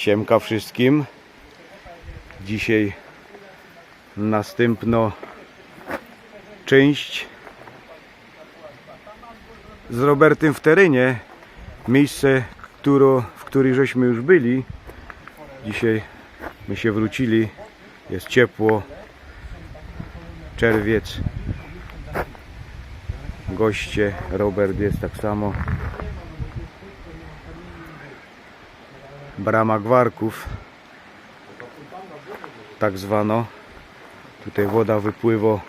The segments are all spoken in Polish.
Siemka wszystkim. Dzisiaj następno część z Robertem w terenie. Miejsce, któro, w którym żeśmy już byli. Dzisiaj my się wrócili. Jest ciepło. Czerwiec. Goście. Robert jest tak samo. Brama Gwarków. Tak zwano. Tutaj woda wypływa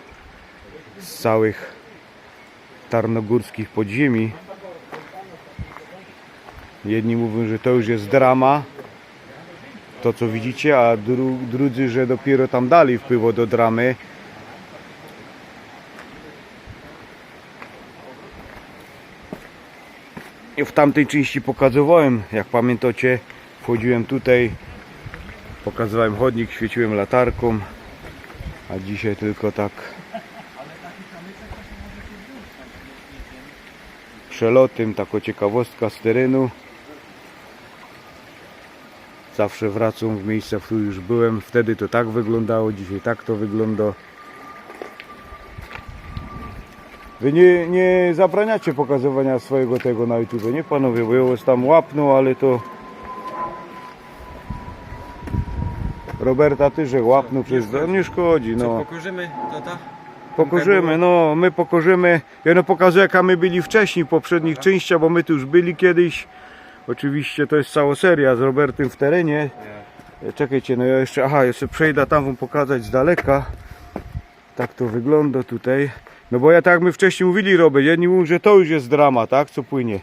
z całych tarnogórskich podziemi. Jedni mówią, że to już jest drama, to co widzicie, a dru, drudzy, że dopiero tam dalej wpływa do dramy. W tamtej części pokazywałem, jak pamiętacie, wchodziłem tutaj, pokazywałem chodnik, świeciłem latarką, a dzisiaj tylko tak przelotem, taką ciekawostka z terenu. Zawsze wracam w miejsca, w których już byłem. Wtedy to tak wyglądało, dzisiaj tak to wygląda. Wy nie, nie zabraniacie pokazywania swojego tego na YouTube, nie panowie? Bo ja was tam łapną, ale to... Roberta ty, że łapną przez... No, nie szkodzi, Co, no. pokorzymy tata? Pokorzymy, no, my pokorzymy. Ja no pokazuję, jak my byli wcześniej, w poprzednich częściach, bo my tu już byli kiedyś. Oczywiście to jest cała seria z Robertem w terenie. E, Czekajcie, no ja jeszcze, aha, jeszcze przejdę tam wam pokazać z daleka. Tak to wygląda tutaj. No bo ja tak jak my wcześniej mówili, Robert, jedni mówią, że to już jest drama, tak, co płynie.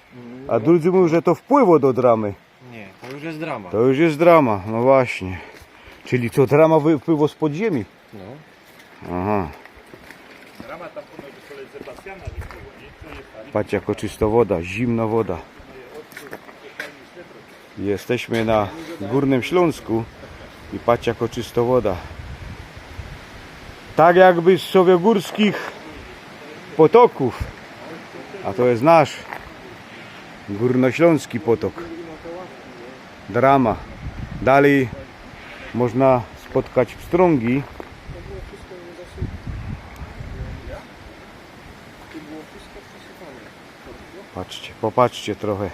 A drudzy mówią, że to wpływa do dramy. Nie, to już jest drama. To już jest drama, no właśnie. Czyli co, drama wypływa z podziemi. No. Aha. Patrz jako czysta woda, zimna woda. Jesteśmy na Górnym Śląsku i patrz jako czysta woda. Tak jakby z sowiogórskich potoków. A to jest nasz Górnośląski potok. Drama. Dalej można spotkać pstrągi. Patrzcie, popatrzcie trochę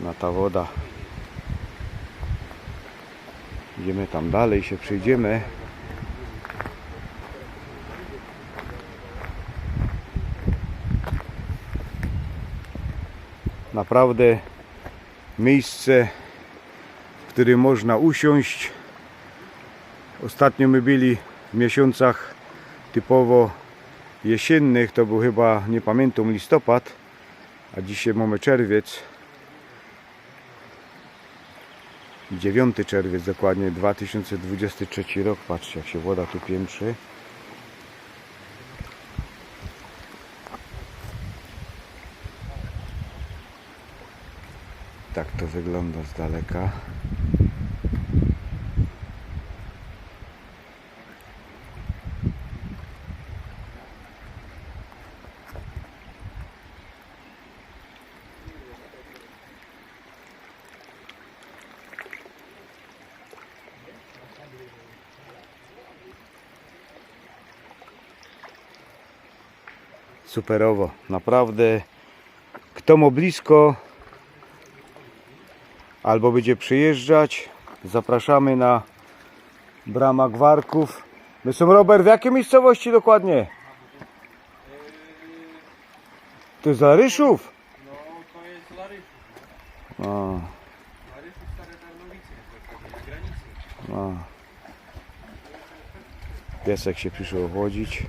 na ta woda. Idziemy tam dalej, się przejdziemy. Naprawdę miejsce, w którym można usiąść. Ostatnio my byli w miesiącach typowo jesiennych, to był chyba, nie pamiętam, listopad, a dzisiaj mamy czerwiec. 9 czerwiec dokładnie 2023 rok. Patrzcie jak się woda tu piętrzy. Tak to wygląda z daleka. Superowo, naprawdę. Kto ma blisko albo będzie przyjeżdżać, zapraszamy na Brama Gwarków. My są Robert, w jakiej miejscowości dokładnie? To jest Zaryszów? No, to jest Larysz. A, Larysz stare Tarnowice, na granicy. a. Piesek się przyszło ochłodzić.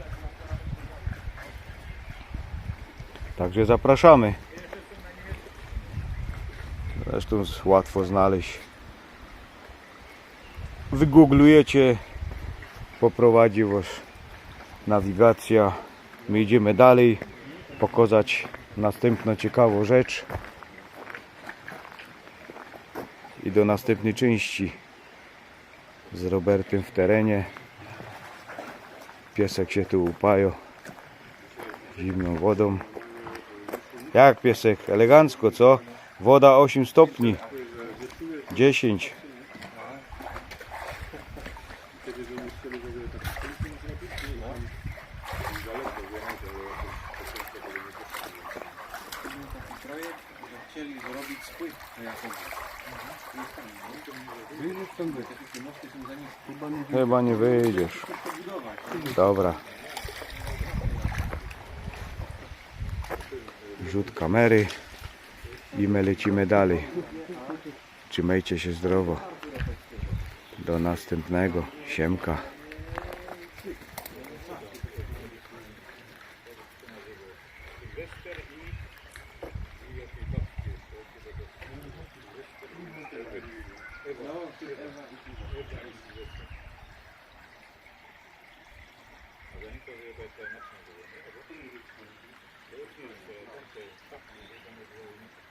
Także zapraszamy. Zresztą łatwo znaleźć. Wygooglujecie, poprowadzi Was nawigacja. My idziemy dalej, pokazać następną ciekawą rzecz. I do następnej części z Robertem w terenie. Piesek się tu upają zimną wodą. Jak piesek? Elegancko, co? Woda 8 stopni. 10. Projekt, że chcieli. Chyba nie wyjdziesz. Dobra. Rzut kamery i my lecimy dalej. Trzymajcie się zdrowo. Do następnego. Siemka. Thank you.